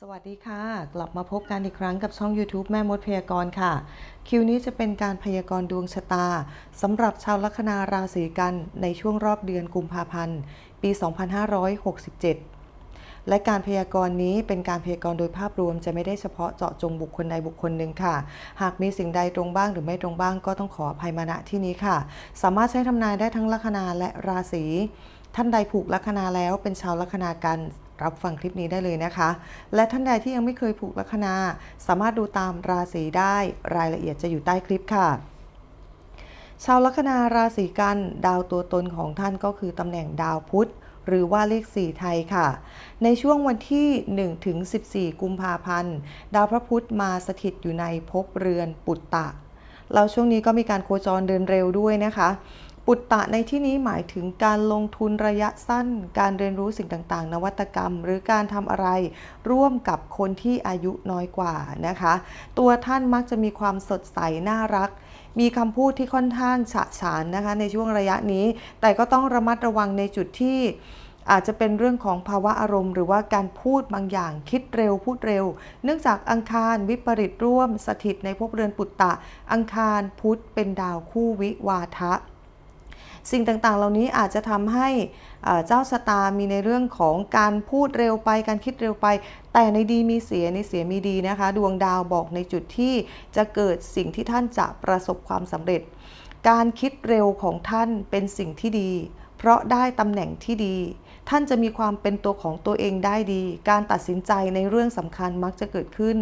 สวัสดีค่ะ กลับมาพบกันอีกครั้งกับช่อง YouTube แม่มดพยากรณ์ค่ะ คิวนี้จะเป็นการพยากรณ์ดวงชะตาสำหรับชาวลัคนาราศีกันในช่วงรอบเดือนกุมภาพันธ์ ปี 2567 และการพยากรณ์นี้เป็นการพยากรณ์โดยภาพรวมจะไม่ได้เฉพาะเจาะจงบุคคลใดบุคคลหนึ่งค่ะ หากมีสิ่งใดตรงบ้างหรือไม่ตรงบ้างก็ต้องขออภัยมาณที่นี้ค่ะ สามารถใช้ทำนายได้ทั้งลัคนาและราศีท่านใดผูกลัคนาแล้วเป็นชาวลัคนากัน รับฟังคลิปนี้ได้เลยนะคะ และท่านใดที่ยังไม่เคยผูกลัคนา สามารถดูตามราศีได้รายละเอียดจะอยู่ใต้คลิปค่ะ ชาวลัคนาราศีกันดาวตัวตนของท่านก็คือตำแหน่งดาวพุธหรือว่าเลข 4 ไทยค่ะ ในช่วงวันที่1ถึง14 กุมภาพันธ์ ดาวพระพุธมาสถิตอยู่ในภพเรือนปุตตะแล้วช่วงนี้ก็มีการโคจรเดินเร็วด้วยนะคะ ปุตตะในที่นี้หมายถึงการลงทุนระยะสั้น การเรียนรู้สิ่งต่างๆ นวัตกรรม หรือการทำอะไรร่วมกับคนที่อายุน้อยกว่านะคะ ตัวท่านมักจะมีความสดใสน่ารัก มีคำพูดที่ค่อนข้างฉะฉานนะคะในช่วงระยะนี้ แต่ก็ต้องระมัดระวังในจุดที่อาจจะเป็นเรื่องของภาวะอารมณ์ หรือว่าการพูดบางอย่างคิดเร็วพูดเร็ว เนื่องจากอังคารวิปริตร่วม สถิตในภพเรือนปุตตะ อังคารพุธเป็นดาวคู่วิวาทะ สิ่งต่างๆ เหล่านี้อาจจะทำให้เจ้าสตามีในเรื่องของการพูดเร็วไป การคิดเร็วไป แต่ในดีมีเสียในเสียมีดีนะคะ ดวงดาวบอกในจุดที่จะเกิดสิ่งที่ท่านจะประสบความสำเร็จ การคิดเร็วของท่านเป็นสิ่งที่ดี เพราะได้ตำแหน่งที่ดี ท่านจะมีความเป็นตัวของตัวเองได้ดี การตัดสินใจในเรื่องสำคัญมักจะเกิดขึ้น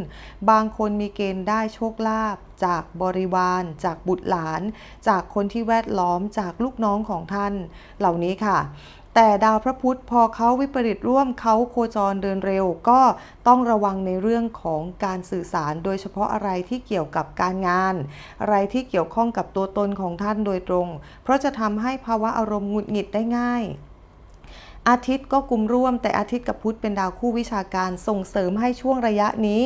บางคนมีเกณฑ์ได้โชคลาภจากบริวาร จากบุตรหลาน จากคนที่แวดล้อมจากลูกน้องของท่าน เหล่านี้ค่ะ แต่ดาวพระพุธพอเขาวิปริตร่วมเขาโคจรเดินเร็ว ก็ต้องระวังในเรื่องของการสื่อสาร โดยเฉพาะอะไรที่เกี่ยวกับการงาน อะไรที่เกี่ยวข้องกับตัวตนของท่านโดยตรง เพราะจะทำให้ภาวะอารมณ์หงุดหงิดได้ง่ายอาทิตย์ก็กลุ่มร่วม แต่อาทิตย์กับพุธเป็นดาวคู่วิชาการส่งเสริมให้ช่วงระยะนี้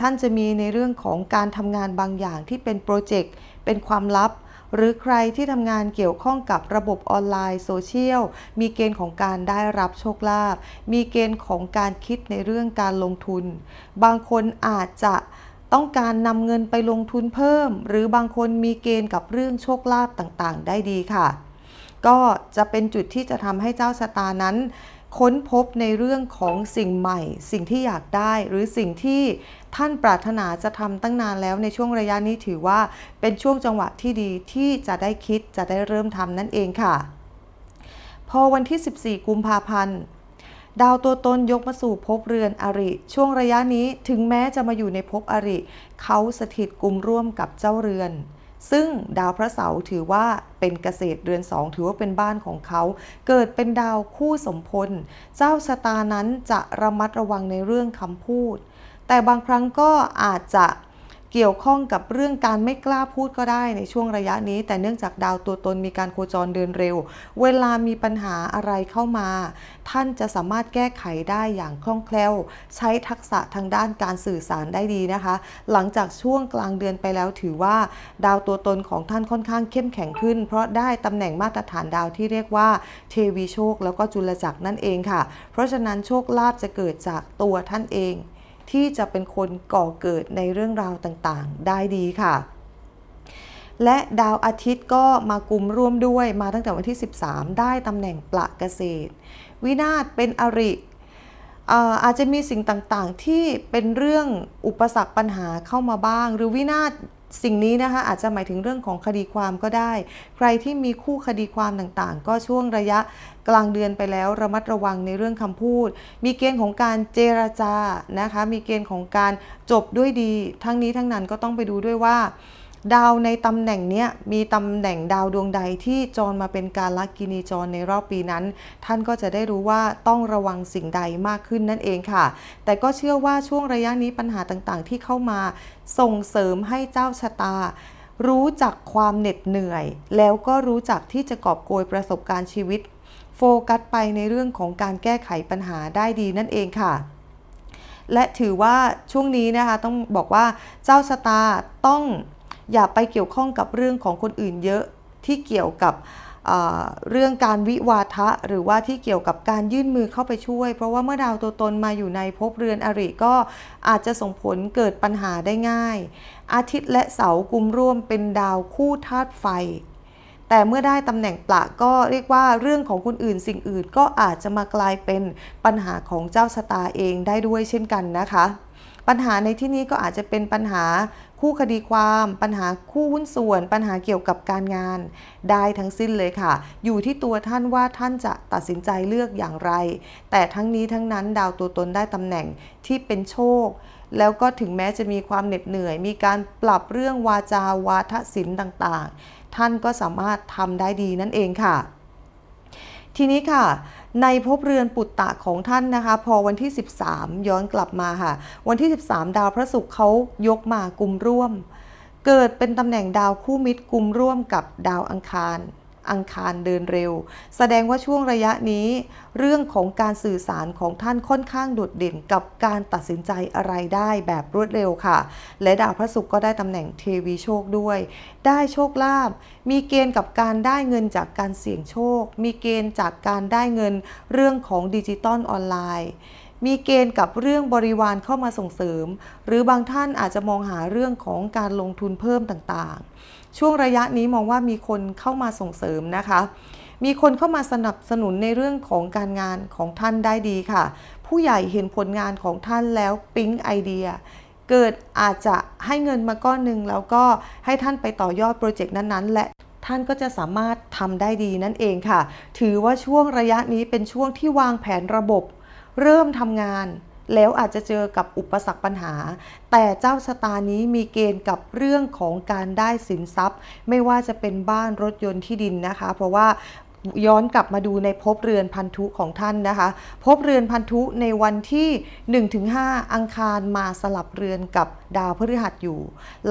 ท่านจะมีในเรื่องของการทำงานบางอย่างที่เป็นโปรเจกต์เป็นความลับ หรือใครที่ทำงานเกี่ยวข้องกับระบบออนไลน์โซเชียลมีเกณฑ์ของการได้รับโชคลาภมีเกณฑ์ของการคิดในเรื่องการลงทุน บางคนอาจจะต้องการนำเงินไปลงทุนเพิ่ม หรือบางคนมีเกณฑ์กับเรื่องโชคลาภต่างๆ ได้ดีค่ะ ก็จะเป็นจุดที่จะทำให้เจ้าชะตานั้น ค้นพบในเรื่องของสิ่งใหม่ สิ่งที่อยากได้หรือสิ่งที่ท่านปรารถนาจะทำตั้งนานแล้วในช่วงระยะนี้ถือว่าเป็นช่วงจังหวะที่ดีที่จะได้คิดจะได้เริ่มทำนั่นเองค่ะ พอวันที่ 14 กุมภาพันธ์ดาวตัวตนยกมาสู่ภพเรือนอริ ช่วงระยะนี้ถึงแม้จะมาอยู่ในภพอริ เขาสถิตกลุ่มร่วมกับเจ้าเรือน ซึ่งดาวพระเสาร์ถือว่าเป็นเกษตรเรือนสองถือว่าเป็นบ้านของเขา เกิดเป็นดาวคู่สมพล เจ้าชะตานั้นจะระมัดระวังในเรื่องคำพูด แต่บางครั้งก็อาจจะ เกี่ยวข้องกับเรื่องการไม่กล้าพูดก็ได้ในช่วงระยะนี้ แต่เนื่องจากดาวตัวตนมีการโคจรเดินเร็ว เวลามีปัญหาอะไรเข้ามา ท่านจะสามารถแก้ไขได้อย่างคล่องแคล่ว ใช้ทักษะทางด้านการสื่อสารได้ดีนะคะ หลังจากช่วงกลางเดือนไปแล้วถือว่า ดาวตัวตนของท่านค่อนข้างเข้มแข็งขึ้น เพราะได้ตำแหน่งมาตรฐานดาวที่เรียกว่าเทวีโชค แล้วก็จุลจักรนั่นเองค่ะ เพราะฉะนั้นโชคลาภจะเกิดจากตัวท่านเอง ที่จะเป็นคนก่อเกิดในเรื่องราวต่างๆ ได้ดีค่ะ และดาวอาทิตย์ก็มากลุ่มร่วมด้วยมาตั้งแต่วันที่ 13 ได้ตำแหน่งประเกษตร วินาศเป็นอริเอ่ออาจจะมีสิ่งต่างๆ ที่เป็นเรื่องอุปสรรคปัญหาเข้ามาบ้าง หรือวินาศ สิ่งนี้นะคะอาจจะหมายถึงเรื่องของคดีความก็ได้ ใครที่มีคู่คดีความต่างๆ ก็ช่วงระยะกลางเดือนไปแล้วระมัดระวังในเรื่องคำพูด มีเกณฑ์ของการเจรจานะคะ มีเกณฑ์ของการจบด้วยดี ทั้งนี้ทั้งนั้นก็ต้องไปดูด้วยว่า ดาวในตำแหน่งนี้มีตำแหน่งดาวดวงใดที่จรมาเป็นการลักินีจรในรอบปีนั้น ท่านก็จะได้รู้ว่าต้องระวังสิ่งใดมากขึ้นนั่นเองค่ะ แต่ก็เชื่อว่าช่วงระยะนี้ปัญหาต่างๆ ที่เข้ามาส่งเสริมให้เจ้าชะตารู้จักความเหน็ดเหนื่อย แล้วก็รู้จักที่จะกอบโกยประสบการณ์ชีวิต โฟกัสไปในเรื่องของการแก้ไขปัญหาได้ดีนั่นเองค่ะ และถือว่าช่วงนี้นะคะต้องบอกว่าเจ้าชะตาต้อง อย่าไปเกี่ยวข้องกับเรื่องของคนอื่นเยอะที่เกี่ยวกับเรื่องการวิวาทะหรือว่าที่เกี่ยวกับการยื่นมือเข้าไปช่วย เพราะว่าเมื่อดาวตัวตนมาอยู่ในภพเรือนอริก็อาจจะส่งผลเกิดปัญหาได้ง่าย อาทิตย์และเสาร์กุมร่วมเป็นดาวคู่ธาตุไฟ แต่เมื่อได้ตำแหน่งประก็เรียกว่าเรื่องของคนอื่นสิ่งอื่นก็อาจจะมากลายเป็นปัญหาของเจ้าชะตาเองได้ด้วยเช่นกันนะคะ ปัญหาในที่นี้ก็อาจจะเป็นปัญหา คู่คดีความ ปัญหาคู่หุ้นส่วน ปัญหาเกี่ยวกับการงาน ได้ทั้งสิ้นเลยค่ะ อยู่ที่ตัวท่านว่าท่านจะตัดสินใจเลือกอย่างไร แต่ทั้งนี้ทั้งนั้นดาวตัวตนได้ตำแหน่งที่เป็นโชค แล้วก็ถึงแม้จะมีความเหน็ดเหนื่อย มีการปรับเรื่องวาจาวาทศิลป์ต่างๆ ท่านก็สามารถทำได้ดีนั่นเองค่ะ ทีนี้ค่ะ ในภพเรือนปุตตะของท่านนะคะ พอวันที่ 13 ย้อนกลับมาค่ะ วันที่ 13 ดาวพระศุกร์เขายกมากุมร่วม เกิดเป็นตำแหน่งดาวคู่มิตรกุมร่วมกับดาวอังคาร อังคารเดินเร็ว แสดงว่าช่วงระยะนี้ เรื่องของการสื่อสารของท่านค่อนข้างโดดเด่นกับการตัดสินใจอะไรได้แบบรวดเร็วค่ะ และดาวพระศุกร์ก็ได้ตำแหน่งเทวีโชคด้วย ได้โชคลาภมีเกณฑ์กับการได้เงินจากการเสี่ยงโชค มีเกณฑ์จากการได้เงินเรื่องของดิจิตอลออนไลน์มีเกณฑ์กับเรื่องบริวารเข้ามาส่งเสริม หรือบางท่านอาจจะมองหาเรื่องของการลงทุนเพิ่มต่างๆ ช่วงระยะนี้มองว่ามีคนเข้ามาส่งเสริมนะคะ มีคนเข้ามาสนับสนุนในเรื่องของการงานของท่านได้ดีค่ะ ผู้ใหญ่เห็นผลงานของท่านแล้วปิ๊งไอเดีย เกิดอาจจะให้เงินมาก้อนหนึ่งแล้วก็ให้ท่านไปต่อยอดโปรเจกต์นั้นๆ และท่านก็จะสามารถทำได้ดีนั่นเองค่ะ ถือว่าช่วงระยะนี้เป็นช่วงที่วางแผนระบบ เริ่มทำงาน แล้วอาจจะเจอกับอุปสรรคปัญหา แต่เจ้าชะตานี้มีเกณฑ์กับเรื่องของการได้สินทรัพย์ ไม่ว่าจะเป็นบ้านรถยนต์ที่ดินนะคะ เพราะว่าย้อนกลับมาดูในภพเรือนพันธุของท่านนะคะภพเรือนพันธุในวันที่ 1-5 อังคารมาสลับเรือนกับดาวพฤหัสอยู่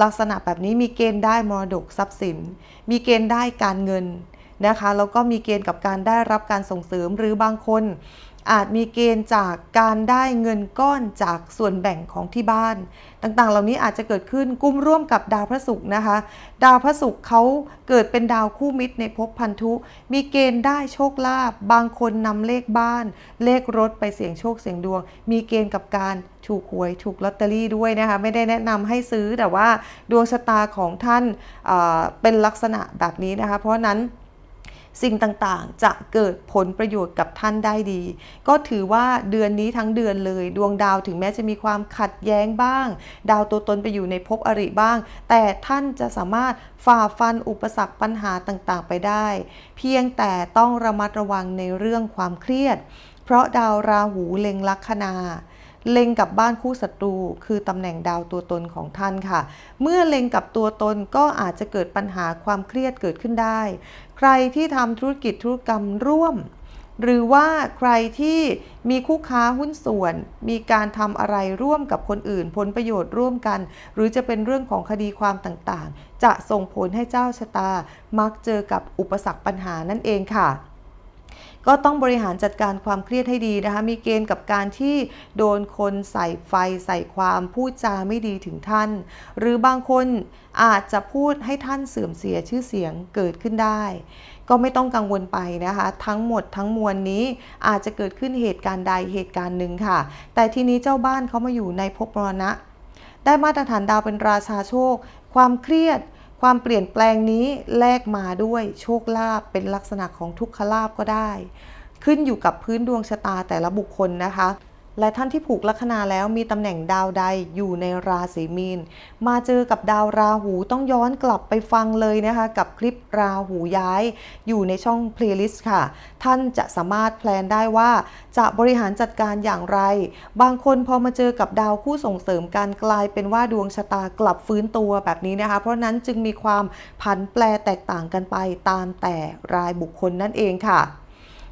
ลักษณะแบบนี้มีเกณฑ์ได้มรดกทรัพย์สิน มีเกณฑ์ได้การเงินนะคะแล้วก็มีเกณฑ์กับการได้รับการส่งเสริมหรือบางคน อาจมีเกณฑ์จากการได้เงินก้อนจากส่วนแบ่งของที่บ้าน ต่างๆ เหล่านี้อาจจะเกิดขึ้นกุมร่วมกับดาวพระศุกร์นะคะ ดาวพระศุกร์เขาเกิดเป็นดาวคู่มิตรในภพพันธุ มีเกณฑ์ได้โชคลาภบางคนนำเลขบ้าน เลขรถไปเสี่ยงโชคเสี่ยงดวง มีเกณฑ์กับการถูกหวยถูกลอตเตอรี่ด้วยนะคะไม่ได้แนะนำให้ซื้อแต่ว่าดวงชะตาของท่านเอ่อเป็นลักษณะแบบนี้นะคะ เพราะนั้น สิ่งต่างๆ จะเกิดผลประโยชน์กับท่านได้ดี ก็ถือว่าเดือนนี้ทั้งเดือนเลย ดวงดาวถึงแม้จะมีความขัดแย้งบ้าง ดาวตัวตนไปอยู่ในภพอริบ้าง แต่ท่านจะสามารถฝ่าฟันอุปสรรคปัญหาต่างๆ ไปได้ เพียงแต่ต้องระมัดระวังในเรื่องความเครียด เพราะดาวราหูเล็งลัคนา เล็งกับบ้านคู่ศัตรู คือตำแหน่งดาวตัวตนของท่านค่ะ เมื่อเล็งกับตัวตนก็อาจจะเกิดปัญหาความเครียดเกิดขึ้นได้ ใครที่ทำธุรกิจธุรกรรมร่วม หรือว่าใครที่มีคู่ค้าหุ้นส่วน มีการทำอะไรร่วมกับคนอื่น ผลประโยชน์ร่วมกัน หรือจะเป็นเรื่องของคดีความต่างๆ จะส่งผลให้เจ้าชะตามักเจอกับอุปสรรคปัญหานั่นเองค่ะ ก็ต้องบริหารจัดการความเครียดให้ดีนะคะ มีเกณฑ์กับการที่โดนคนใส่ไฟใส่ความพูดจาไม่ดีถึงท่าน หรือบางคนอาจจะพูดให้ท่านเสื่อมเสียชื่อเสียงเกิดขึ้นได้ ก็ไม่ต้องกังวลไปนะคะ ทั้งหมดทั้งมวลนี้อาจจะเกิดขึ้นเหตุการณ์ใดเหตุการณ์หนึ่งค่ะ แต่ทีนี้เจ้าบ้านเขามาอยู่ในภพมรณะ ได้มาตรฐานดาวเป็นราชาโชค ความเครียด ความเปลี่ยนแปลงนี้แลกมาด้วยโชคลาภเป็นลักษณะของทุกขลาภก็ได้ ขึ้นอยู่กับพื้นดวงชะตาแต่ละบุคคลนะคะ และท่านที่ผูกลัคนาแล้วมีตำแหน่งดาวใดอยู่ในราศีมีน มาเจอกับดาวราหูต้องย้อนกลับไปฟังเลยนะคะ กับคลิปราหูย้าย อยู่ในช่อง playlist ค่ะ ท่านจะสามารถแพลนได้ว่าจะบริหารจัดการอย่างไร บางคนพอมาเจอกับดาวคู่ส่งเสริมการกลายเป็นว่าดวงชะตากลับฟื้นตัวแบบนี้นะคะ เพราะฉะนั้นจึงมีความผันแปรแตกต่างกันไปตามแต่รายบุคคลนั่นเองค่ะ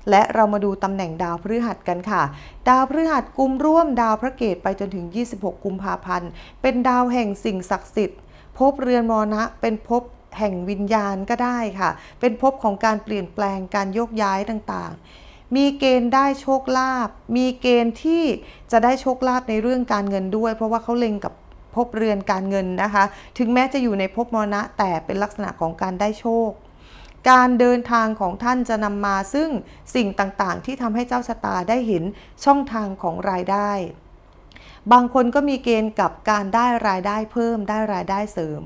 และเรามาดูตำแหน่งดาวพฤหัสกันค่ะ ดาวพฤหัสกุมร่วมดาวพระเกตไปจนถึง 26 กุมภาพันธ์ เป็นดาวแห่งสิ่งศักดิ์สิทธิ์ภพเรือนมรณะเป็นภพแห่งวิญญาณก็ได้ค่ะ เป็นภพของการเปลี่ยนแปลงการโยกย้ายต่างๆ มีเกณฑ์ได้โชคลาภ มีเกณฑ์ที่จะได้โชคลาภในเรื่องการเงินด้วย เพราะว่าเขาเล็งกับภพเรือนการเงินนะคะ ถึงแม้จะอยู่ในภพมรณะแต่เป็นลักษณะของการได้โชค การเดินทางของท่านจะนำมาซึ่งสิ่งต่างๆ ที่ทำให้เจ้าชะตาได้เห็นช่องทางของรายได้ บางคนก็มีเกณฑ์กับการได้รายได้เพิ่มได้รายได้เสริม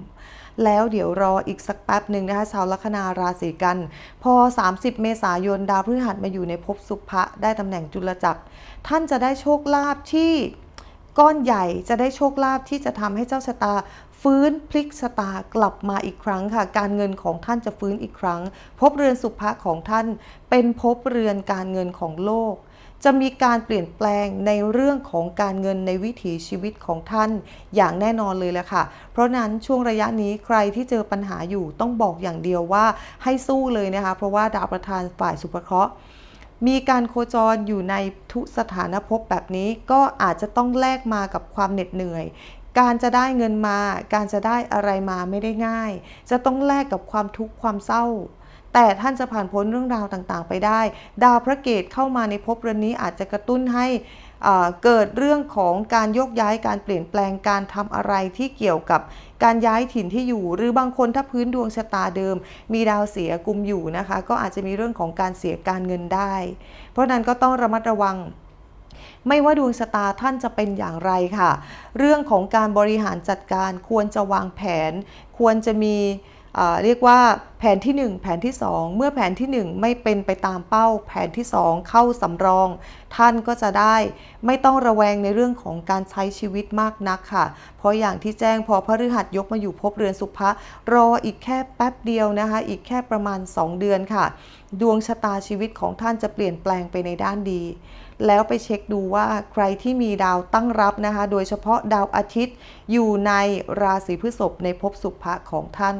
แล้วเดี๋ยวรออีกสักแป๊บหนึ่งนะคะชาวลัคนาราศีกัน พอ 30 เมษายนดาวพฤหัสมาอยู่ในภพสุภะได้ตำแหน่งจุลจักร ท่านจะได้โชคลาภที่ก้อนใหญ่จะได้โชคลาภที่จะทำให้เจ้าชะตา ฟื้นพลิกชะตากลับมาอีกครั้งค่ะ การเงินของท่านจะฟื้นอีกครั้งภพเรือนสุภะของท่าน เป็นภพเรือนการเงินของโลก จะมีการเปลี่ยนแปลงในเรื่องของการเงินในวิถีชีวิตของท่าน อย่างแน่นอนเลยแหละค่ะ เพราะนั้นช่วงระยะนี้ใครที่เจอปัญหาอยู่ต้องบอกอย่างเดียวว่าให้สู้เลยนะคะ เพราะว่าดาวประธานฝ่ายสุภเคราะห์มีการโคจรอยู่ในทุสถานภพแบบนี้ก็อาจจะต้องแลกมากับความเหน็ดเหนื่อย การจะได้เงินมา การจะได้อะไรมาไม่ได้ง่าย จะต้องแลกกับความทุกข์ความเศร้า แต่ท่านจะผ่านพ้นเรื่องราวต่างๆ ไปได้ ดาวพระเกตเข้ามาในภพเรือนนี้อาจจะกระตุ้นให้เกิดเรื่องของการโยกย้ายการเปลี่ยนแปลงการทำอะไรที่เกี่ยวกับการย้ายถิ่นที่อยู่ หรือบางคนถ้าพื้นดวงชะตาเดิม มีดาวเสียกุมอยู่นะคะ ก็อาจจะมีเรื่องของการเสียการเงินได้ เพราะนั้นก็ต้องระมัดระวัง ไม่ว่าดวงชะตาท่านจะเป็นอย่างไรค่ะ เรื่องของการบริหารจัดการควรจะวางแผน ควรจะมีเรียกว่าแผนที่ 1 แผนที่ 2 เมื่อแผนที่ 1 ไม่เป็นไปตามเป้า แผนที่ 2 เข้าสำรอง ท่านก็จะได้ ไม่ต้องระแวงในเรื่องของการใช้ชีวิตมากนักค่ะ เพราะอย่างที่แจ้งพอพฤหัสยกมาอยู่ภพเรือนสุภะรออีกแค่แป๊บเดียวนะคะ อีกแค่ประมาณ 2 เดือนค่ะ ดวงชะตาชีวิตของท่านจะเปลี่ยนแปลงไปในด้านดี แล้วไปเช็คดูว่าใครที่มีดาวตั้งรับนะคะ โดยเฉพาะดาวอาทิตย์อยู่ในราศีพฤษภในภพสุภะของท่าน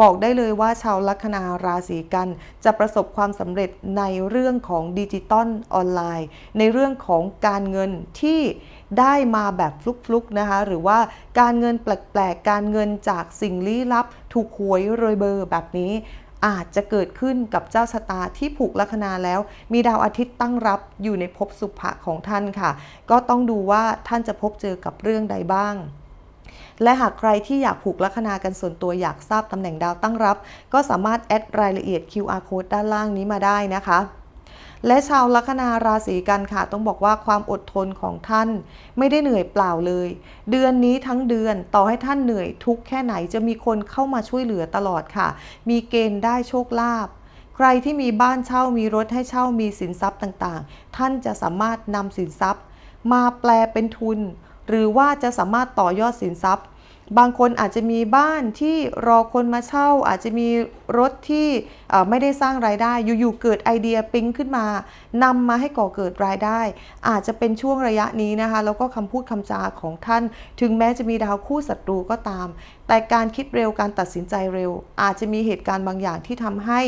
บอกได้เลยว่าชาวลัคนาราศีกัน จะประสบความสำเร็จในเรื่องของดิจิตอลออนไลน์ ในเรื่องของการเงินที่ได้มาแบบฟลุกๆนะคะ หรือว่าการเงินแปลกๆ การเงินจากสิ่งลี้ลับ ถูกหวยรวยเบอร์แบบนี้ อาจจะเกิดขึ้นกับเจ้าชะตาที่ผูกลัคนาแล้ว มีดาวอาทิตย์ตั้งรับอยู่ในภพสุภะของท่านค่ะ ก็ต้องดูว่าท่านจะพบเจอกับเรื่องใดบ้างและหากใครที่อยากผูกลัคนากันส่วนตัวอยากทราบตำแหน่งดาวตั้งรับ ก็สามารถแอดรายละเอียด QR code ด้านล่างนี้มาได้นะคะ และชาวลัคนาราศีกันค่ะ ต้องบอกว่าความอดทนของท่าน ไม่ได้เหนื่อยเปล่าเลย เดือนนี้ทั้งเดือนต่อให้ท่านเหนื่อยทุกข์แค่ไหนจะมีคนเข้ามาช่วยเหลือตลอดค่ะ มีเกณฑ์ได้โชคลาภใครที่มีบ้านเช่ามีรถให้เช่ามีสินทรัพย์ต่างๆ ท่านจะสามารถนำสินทรัพย์ มาแปลเป็นทุน หรือว่าจะสามารถต่อยอดสินทรัพย์ บางคนอาจจะมีบ้านที่รอคนมาเช่า อาจจะมีรถที่ไม่ได้สร้างรายได้ อยู่ๆเกิดไอเดียปิ๊งขึ้นมานำมาให้ก่อเกิดรายได้ อาจจะเป็นช่วงระยะนี้นะคะ แล้วก็คำพูดคำจาของท่าน ถึงแม้จะมีดาวคู่ศัตรูก็ตาม แต่การคิดเร็วการตัดสินใจเร็ว อาจจะมีเหตุการณ์บางอย่างที่ทำให้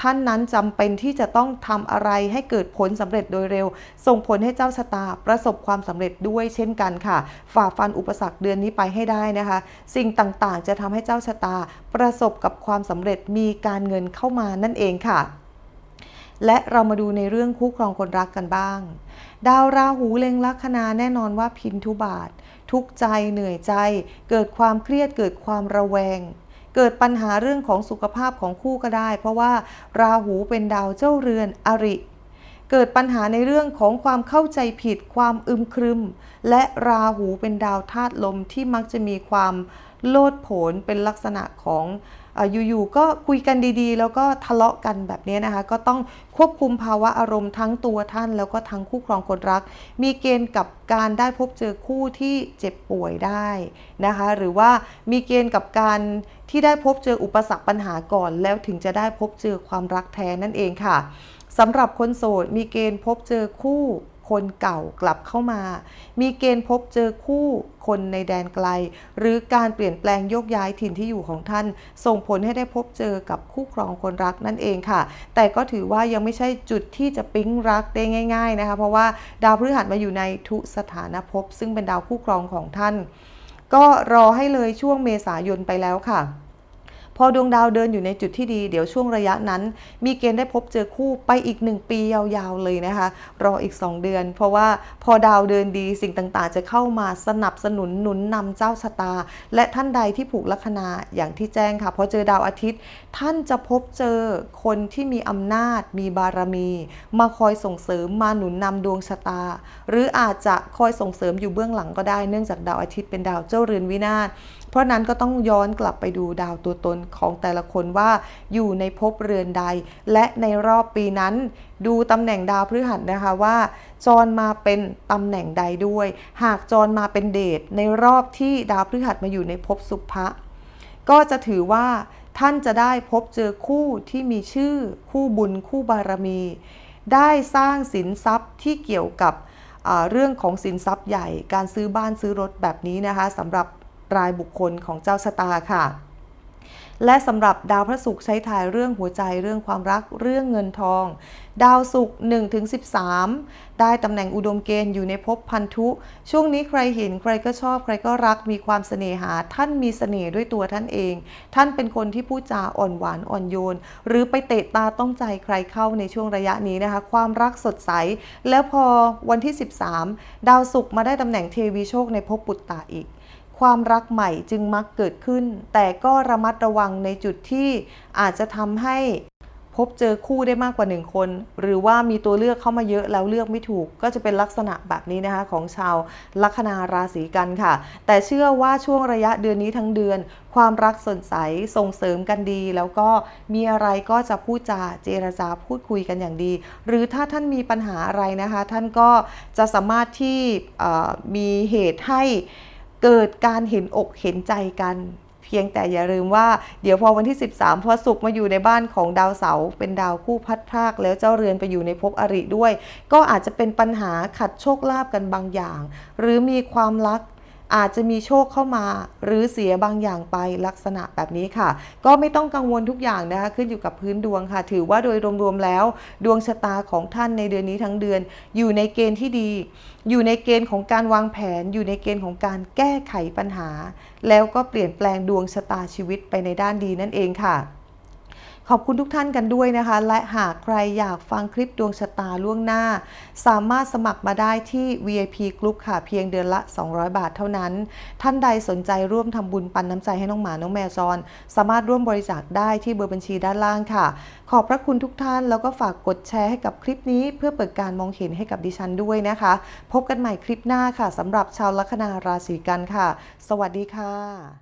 ท่านนั้นจำเป็นที่จะต้องทำอะไรให้เกิดผลสำเร็จโดยเร็ว ส่งผลให้เจ้าชะตาประสบความสำเร็จด้วยเช่นกันค่ะ ฝ่าฟันอุปสรรคเดือนนี้ไปให้ได้นะคะ สิ่งต่างๆ จะทำให้เจ้าชะตาประสบกับความสำเร็จมีการเงินเข้ามานั่นเองค่ะ และเรามาดูในเรื่องคู่ครองคนรักกันบ้าง ดาวราหูเล็งลัคนาแน่นอนว่าพินทุบาท ทุกใจเหนื่อยใจ เกิดความเครียดเกิดความระแวง เกิดปัญหาเรื่องของสุขภาพของคู่ก็ได้ เพราะว่าราหูเป็นดาวเจ้าเรือนอริ เกิดปัญหาในเรื่องของความเข้าใจผิด ความอึมครึม และราหูเป็นดาวธาตุลมที่มักจะมีความโลดโผนเป็นลักษณะของอยู่ๆก็คุยกันดีๆ แล้วก็ทะเลาะกันแบบนี้นะคะ ก็ต้องควบคุมภาวะอารมณ์ทั้งตัวท่าน แล้วก็ทั้งคู่ครองคนรัก มีเกณฑ์กับการได้พบเจอคู่ที่เจ็บป่วยได้นะคะ หรือว่ามีเกณฑ์กับการที่ได้พบเจออุปสรรคปัญหาก่อน แล้วถึงจะได้พบเจอความรักแท้นั่นเองค่ะ สำหรับคนโสดมีเกณฑ์พบเจอคู่คนเก่ากลับเข้ามา มีเกณฑ์พบเจอคู่คนในแดนไกล หรือการเปลี่ยนแปลงโยกย้ายถิ่นที่อยู่ของท่าน ส่งผลให้ได้พบเจอกับคู่ครองคนรักนั่นเองค่ะ แต่ก็ถือว่ายังไม่ใช่จุดที่จะปิ๊งรักได้ง่าย ๆนะคะ เพราะว่าดาวพฤหัสมาอยู่ในทุสถานภพซึ่งเป็นดาวคู่ครองของท่าน ก็รอให้เลยช่วงเมษายนไปแล้วค่ะ พอดวงดาวเดินอยู่ในจุดที่ดี เดี๋ยวช่วงระยะนั้น มีเกณฑ์ได้พบเจอคู่ไปอีก 1 ปียาวๆเลยนะคะ รออีก 2 เดือน เพราะว่าพอดาวเดินดีสิ่งต่างๆ จะเข้ามาสนับสนุนหนุนนำเจ้าชะตา และท่านใดที่ผูกลัคนาอย่างที่แจ้งค่ะพอเจอดาวอาทิตย์ ท่านจะพบเจอคนที่มีอำนาจ มีบารมี มาคอยส่งเสริมมาหนุนนำดวงชะตา หรืออาจจะคอยส่งเสริมอยู่เบื้องหลังก็ได้เนื่องจากดาวอาทิตย์เป็นดาวเจ้าเรือนวินาศ เพราะนั้นก็ต้องย้อนกลับไปดูดาวตัวตนของแต่ละคนว่าอยู่ในภพเรือนใด และในรอบปีนั้น ดูตำแหน่งดาวพฤหัสนะคะว่า จรมาเป็นตำแหน่งใดด้วย หากจรมาเป็นเดชในรอบที่ดาวพฤหัสมาอยู่ในภพสุภะก็จะถือว่าท่านจะได้พบเจอคู่ที่มีชื่อคู่บุญคู่บารมี ได้สร้างสินทรัพย์ที่เกี่ยวกับเรื่องของสินทรัพย์ใหญ่ การซื้อบ้านซื้อรถแบบนี้นะคะสำหรับ รายบุคคลของเจ้าชะตาค่ะ และสำหรับดาวพระศุกร์ใช้ถ่ายเรื่องหัวใจเรื่องความรักเรื่องเงินทอง ดาวศุกร์1ถึง13 ได้ตำแหน่งอุดมเกณฑ์อยู่ในภพพันธุ ช่วงนี้ใครเห็นใครก็ชอบใครก็รักมีความเสน่หา ท่านมีเสน่ห์ด้วยตัวท่านเอง ท่านเป็นคนที่พูดจาอ่อนหวานอ่อนโยน หรือไปเตะตาต้องใจใครเข้าในช่วงระยะนี้นะคะ ความรักสดใส แล้วพอวันที่ 13 ดาวศุกร์มาได้ตำแหน่งเทวีโชคในภพปุตตะอีก ความรักใหม่จึงมักเกิดขึ้น แต่ก็ระมัดระวังในจุดที่อาจจะทำให้พบเจอคู่ได้มากกว่าหนึ่งคน หรือว่ามีตัวเลือกเข้ามาเยอะแล้วเลือกไม่ถูก ก็จะเป็นลักษณะแบบนี้นะคะของชาวลัคนาราศีกันค่ะ แต่เชื่อว่าช่วงระยะเดือนนี้ทั้งเดือน ความรักสดใสส่งเสริมกันดี แล้วก็มีอะไรก็จะพูดจาเจรจาพูดคุยกันอย่างดี หรือถ้าท่านมีปัญหาอะไรนะคะ ท่านก็จะสามารถที่มีเหตุให้ เกิดการเห็นอกเห็นใจกันเพียงแต่อย่าลืมว่าเดี๋ยวพอวันที่ 13พอสุกมาอยู่ในบ้านของดาวเสาเป็นดาวคู่พัดพรากแล้วเจ้าเรือนไปอยู่ในภพอริด้วย ก็อาจจะเป็นปัญหาขัดโชคลาภกันบางอย่าง หรือมีความรัก อาจจะมีโชคเข้ามา หรือเสียบางอย่างไปลักษณะแบบนี้ค่ะ ก็ไม่ต้องกังวลทุกอย่างนะคะขึ้นอยู่กับพื้นดวงค่ะ ถือว่าโดยรวมๆแล้ว ดวงชะตาของท่านในเดือนนี้ทั้งเดือน อยู่ในเกณฑ์ที่ดี อยู่ในเกณฑ์ของการวางแผน อยู่ในเกณฑ์ของการแก้ไขปัญหา แล้วก็เปลี่ยนแปลงดวงชะตาชีวิตไปในด้านดีนั่นเองค่ะ ขอบคุณทุกท่านกันด้วยนะคะ และหากใครอยากฟังคลิปดวงชะตาล่วงหน้า สามารถสมัครมาได้ที่ VIP Group ค่ะเพียงเดือนละ 200 บาทเท่านั้น ท่านใดสนใจร่วมทำบุญปันน้ำใจให้น้องหมา น้องแมวจร สามารถร่วมบริจาคได้ที่เบอร์บัญชีด้านล่างค่ะ ขอบพระคุณทุกท่านแล้วก็ฝากกดแชร์ให้กับคลิปนี้เพื่อเปิดการมองเห็นให้กับดิฉันด้วยนะคะ พบกันใหม่คลิปหน้าค่ะสำหรับชาวลัคนาราศีกันค่ะ สวัสดีค่ะ